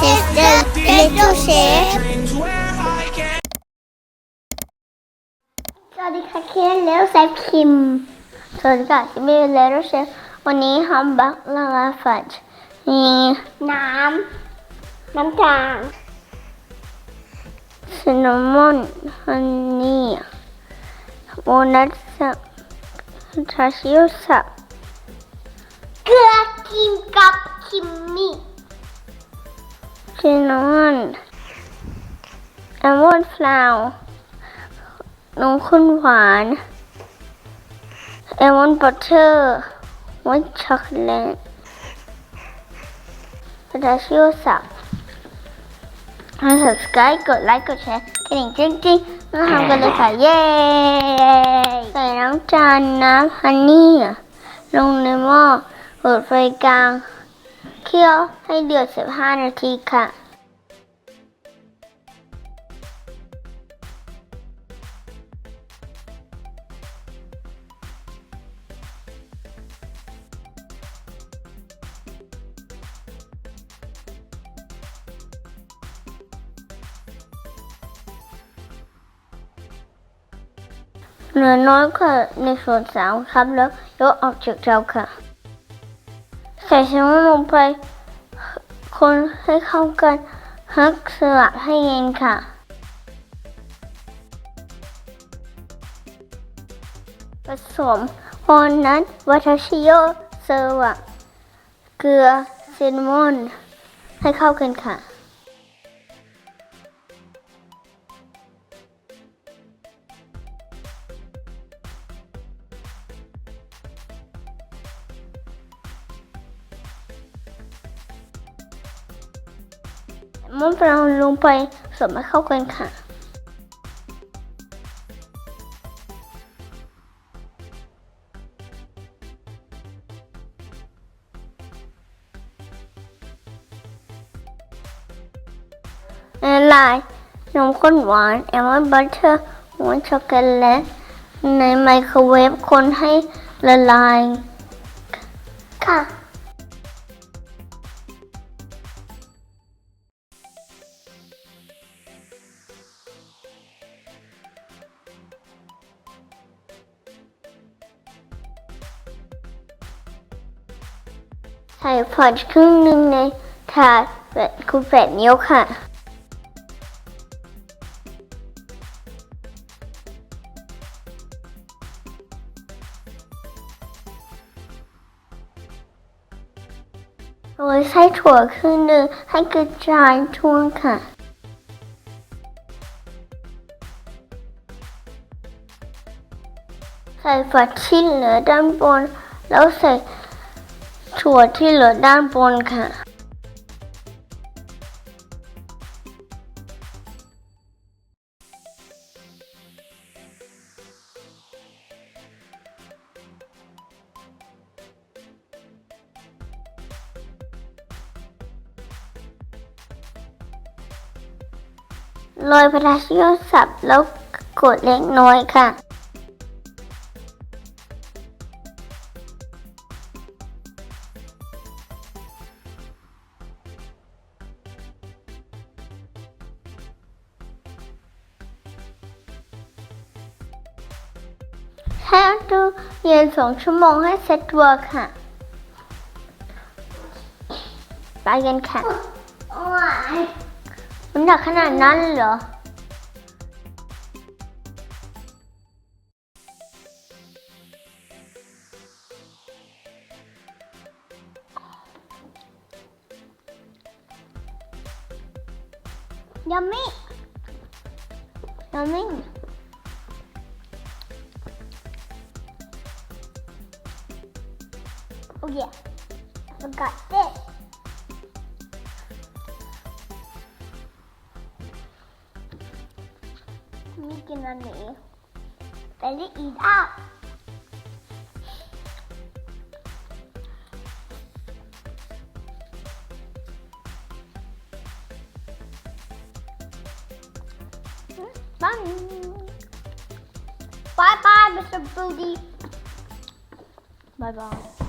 This is the little chef สวัสดีค่ะเคนแล้วแซฟคิมสวัสดีค่ะที่มีเลโรเชฟวันนี้ฮัมบักลาลาฟัดมีน้ำ น้ำตาลซินนามอนฮันนี่วอลนัทสับทาชิโอสับเกลือกิน ฟลาวนมข้นหวานแอลมอนด์บัตเตอร์วท์ช็อกโกแลตพาราชิโอสับให้ subscribe กดไลค์กดแชร์กระดิ่งจริงๆมาทำกันเลยค่ะ เย้ใส่น้ำจานน้ำฮันนี่ลงในหม้อเปิดไฟกลาง เคี่ยวให้เดือด 15 นาทีค่ะ เหลือน้อยกว่าในส่วนสามครับแล้วยกออกจากเตาค่ะ ใส่แซลมอนลงไป คนให้เข้ากันฮักสลับให้เย็นค่ะผสมวอลนัทวัตชิโยเซอร์วะเกลือซินนามอน ให้เข้ากันค่ะ มะพร้าวลงไปสมให้เข้ากันค่ะ ละลายนมข้นหวานแอลมอนด์บัตเตอร์หัวช็อกโกแลตในไมโครเวฟคนให้ละลายค่ะ ส่พอดครึ่งหนึ่งในถาดแบบคูแปดนิ้วค่ะ โรยไส้ถั่วครึ่งหนึ่งให้กระจายทั่วค่ะใส่ฝักที่เหลือด้านบน แล้วใส่ ถั่วที่เหลือด้านบนค่ะ โรยพาราชิโอสับแล้วกดเล็กน้อยค่ะ แช่ตู้เย็นสองชั่วโมงให้เซ็ตตัวค่ะ ไปกันค่ะมันหนักขนาดนั้นเลยเหรอ Yummy! Oh yeah, I forgot this. Can on me. Let it eat. Bye. Bye bye, Mr. Booty. Bye bye.